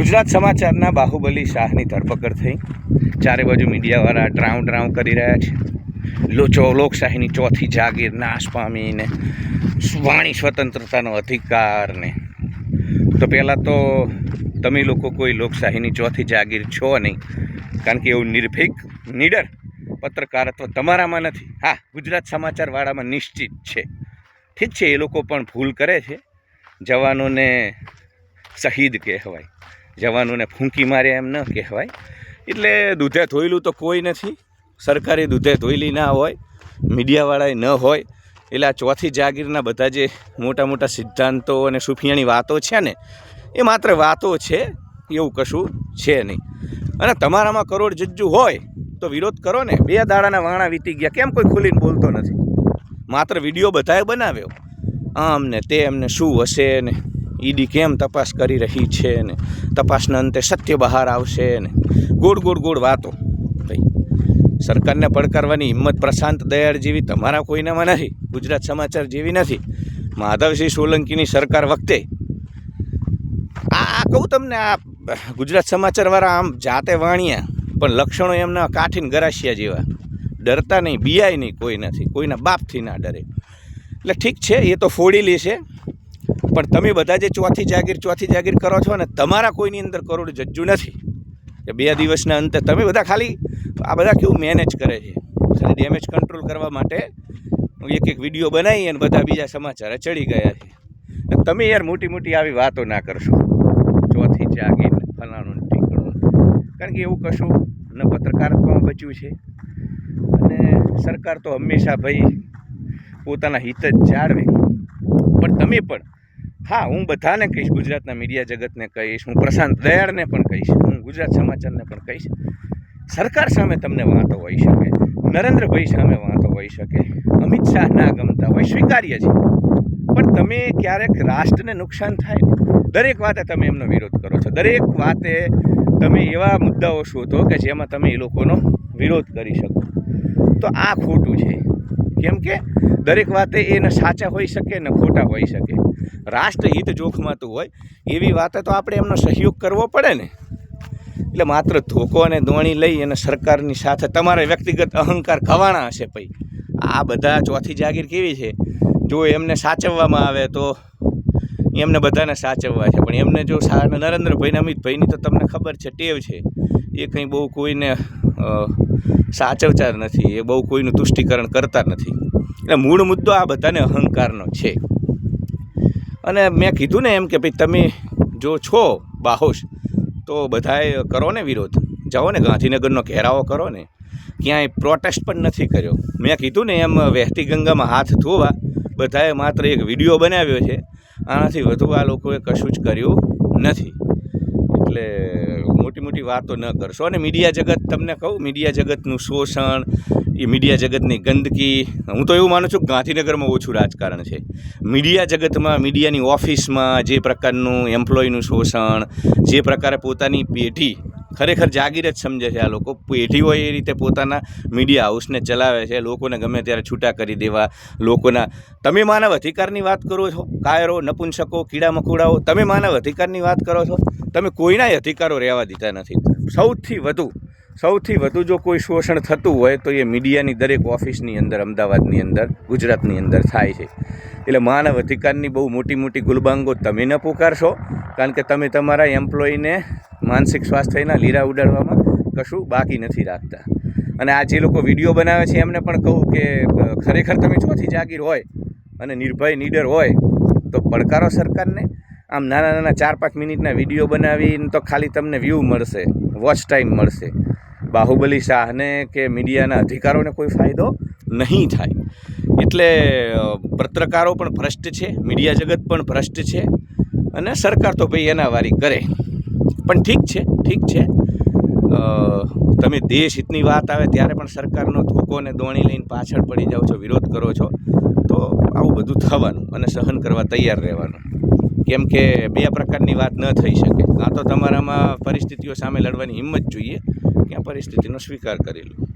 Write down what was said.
ગુજરાત સમાચારના બાહુબલી શાહની ધરપકડ થઈ. ચારે બાજુ મીડિયાવાળા ડ્રાઉં ડ્રાઉં કરી રહ્યા છે. લોચો લોકશાહીની ચોથી જાગીર નાશ પામીને વાણી સ્વતંત્રતાનો અધિકારને. તો પહેલાં તો તમે લોકો કોઈ લોકશાહીની ચોથી જાગીર છો નહીં. કારણ કે એવું નિર્ભીક, નીડર પત્રકારત્વ તમારામાં નથી. હા, ગુજરાત સમાચારવાળામાં નિશ્ચિત છે. ઠીક છે, એ લોકો પણ ભૂલ કરે છે. જવાનોને શહીદ કહેવાય. જવાનોને ફૂંકી મારે એમ ન કહેવાય. એટલે દૂધે ધોયેલું તો કોઈ નથી. સરકારી દૂધે ધોયેલી ના હોય, મીડિયાવાળાએ ન હોય. એટલે આ ચોથી જાગીરના બધા જે મોટા મોટા સિદ્ધાંતો અને સુફિયાની વાતો છે ને, એ માત્ર વાતો છે, એવું કશું છે નહીં. અને તમારામાં કરોડ જજ્જુ હોય, તો વિરોધ કરો ને. બે દાડાના વાણા વીતી ગયા. કેમ કોઈ ખુલીને બોલતો નથી? માત્ર વીડિયો બધાએ બનાવ્યો. આમ ને તેમ ને શું હશે ને? ઈડી કેમ તપાસ કરી રહી છે ને? તપાસના અંતે સત્ય બહાર આવશે ને? ગોળ ગોળ ગોળ વાતો. ભાઈ, સરકારને પડકારવાની હિંમત પ્રશાંત દયાળ જેવી તમારા કોઈનામાં નથી, ગુજરાત સમાચાર જેવી નથી. માધવસિંહ સોલંકીની સરકાર વખતે આ કહું તમને, આ ગુજરાત સમાચારવાળા આમ જાતે વાણિયા, પણ લક્ષણો એમના કાઠીન ગરાશિયા જેવા. ડરતા નહીં, બિયાય નહીં કોઈ નથી, કોઈના બાપથી ના ડરે. એટલે ઠીક છે, એ તો ફોડી લેશે. પણ તમે બધા જે ચોથી જાગીર ચોથી જાગીર કરો છો ને તમારા કોઈની અંદર કરોડ જજ્જુ નથી. કે બે દિવસના અંતે તમે બધા ખાલી આ બધા કેવું મેનેજ કરે છે? ખાલી ડેમેજ કંટ્રોલ કરવા માટે એક એક વીડિયો બનાવી અને બધા બીજા સમાચાર ચડી ગયા છે. તમે યાર મોટી મોટી આવી વાતો ના કરશો. ચોથી જાગીર, ફલાણું ને કારણ કે એવું કશું ન પત્રકારત્વમાં બચ્યું છે. અને સરકાર તો હંમેશા ભાઈ પોતાના હિત જ જાળવે. પણ તમે પણ હા, હું બધાને કહીશ, ગુજરાતના મીડિયા જગતને કહીશ, હું પ્રશાંત દયાળને પણ કહીશ, હું ગુજરાત સમાચારને પણ કહીશ. સરકાર સામે તમને વાંધો હોઈ શકે, નરેન્દ્રભાઈ સામે વાંધો હોઈ શકે, અમિત શાહ ના ગમતા હોય, સ્વીકાર્ય છે. પણ તમે ક્યારેક રાષ્ટ્રને નુકસાન થાય દરેક વાતે તમે એમનો વિરોધ કરો છો. દરેક વાતે તમે એવા મુદ્દાઓ શોધો કે જેમાં તમે એ લોકોનો વિરોધ કરી શકો. તો આ ખોટું છે. કેમ કે દરેક વાતે એ ન સાચા હોઈ શકે, ને ખોટા હોઈ શકે. રાષ્ટ્રહિત જોખમાતું હોય, એવી વાતે તો આપણે એમનો સહયોગ કરવો પડે ને. એટલે માત્ર ધોકો અને દોણી લઈ અને સરકારની સાથે તમારે વ્યક્તિગત અહંકાર ખવાણા હશે પછી આ બધા ચોથી જાગીર કેવી છે? જો એમને સાચવવામાં આવે તો એમને બધાને સાચવવા છે. પણ એમને જો નરેન્દ્રભાઈને, અમિતભાઈની તો તમને ખબર છે, ટેવ છે. એ કંઈ બહુ કોઈને સાચવચાર નથી. એ બહુ કોઈનું તુષ્ટિકરણ કરતા નથી. એટલે મૂળ મુદ્દો આ બધાને અહંકારનો છે. અને મેં કીધું ને એમ કે ભાઈ તમે જો છો બાહોશ, તો બધાએ કરો ને વિરોધ. જાઓ ને ગાંધીનગરનો ઘેરાવો કરો ને. ક્યાંય પ્રોટેસ્ટ પણ નથી કર્યો. મેં કીધું ને એમ વહેતી ગંગામાં હાથ ધોવા, બધાએ માત્ર એક વીડિયો બનાવ્યો છે. આનાથી વધુ આ લોકોએ કશું જ કર્યું નથી. એટલે મોટી મોટી વાતો ન કરશો. અને મીડિયા જગત, તમને કહું, મીડિયા જગતનું શોષણ, એ મીડિયા જગતની ગંદકી. હું તો એવું માનું છું કે ગાંધીનગરમાં ઓછું રાજકારણ છે. મીડિયા જગતમાં, મીડિયાની ઓફિસમાં જે પ્રકારનું એમ્પ્લોયનું શોષણ, જે પ્રકારે પોતાની પેઢી, ખરેખર જાગીર જ સમજે છે આ લોકો. પેઢી હોય એ રીતે પોતાના મીડિયા હાઉસને ચલાવે છે. લોકોને ગમે ત્યારે છૂટા કરી દેવા, લોકોના, તમે માનવ અધિકારની વાત કરો છો. કાયરો, નપુંસકો કીડા મકોડાઓ તમે માનવ અધિકારની વાત કરો છો. તમે કોઈનાય અધિકારો રહેવા દીધા નથી. સૌથી વધુ સૌથી વધુ જો કોઈ શોષણ થતું હોય તો એ મીડિયાની દરેક ઓફિસની અંદર, અમદાવાદની અંદર, ગુજરાતની અંદર થાય છે. એટલે માનવ અધિકારની બહુ મોટી મોટી ગુલબાંગો તમે ન પુકારશો, કારણ કે તમે તમારા એમ્પ્લોયીને માનસિક સ્વાસ્થ્યના લીરા ઉડાડવામાં કશું બાકી નથી રાખતા. અને આ જે લોકો વીડિયો બનાવે છે, એમને પણ કહું કે ખરેખર તમે ચોથી જાગીર હોય અને નિર્ભય નીડર હોય, તો પડકારો સરકારને આમ નાના નાના ચાર પાંચ મિનિટના વીડિયો બનાવીને તો ખાલી તમને વ્યૂ મળશે વોચ ટાઈમ મળશે. બાહુબલી શાહને કે મીડિયાના અધિકારોને કોઈ ફાયદો નહીં થાય. એટલે પત્રકારો પણ ભ્રષ્ટ છે, મીડિયા જગત પણ ભ્રષ્ટ છે, અને સરકાર તો ભાઈ એના વારી કરે. પણ ઠીક છે ઠીક છે. તમે દેશ હિતની વાત આવે ત્યારે પણ સરકારનો ધોકો અને દોણી લઈને પાછળ પડી જાઓ છો, વિરોધ કરો છો, તો આવું બધું થવાનું અને સહન કરવા તૈયાર રહેવાનું. કેમ કે બે પ્રકારની વાત ન થઈ શકે. કાં તો તમારામાં પરિસ્થિતિઓ સામે લડવાની હિંમત જોઈએ. કે આ પરિસ્થિતિનો સ્વીકાર કરી લો.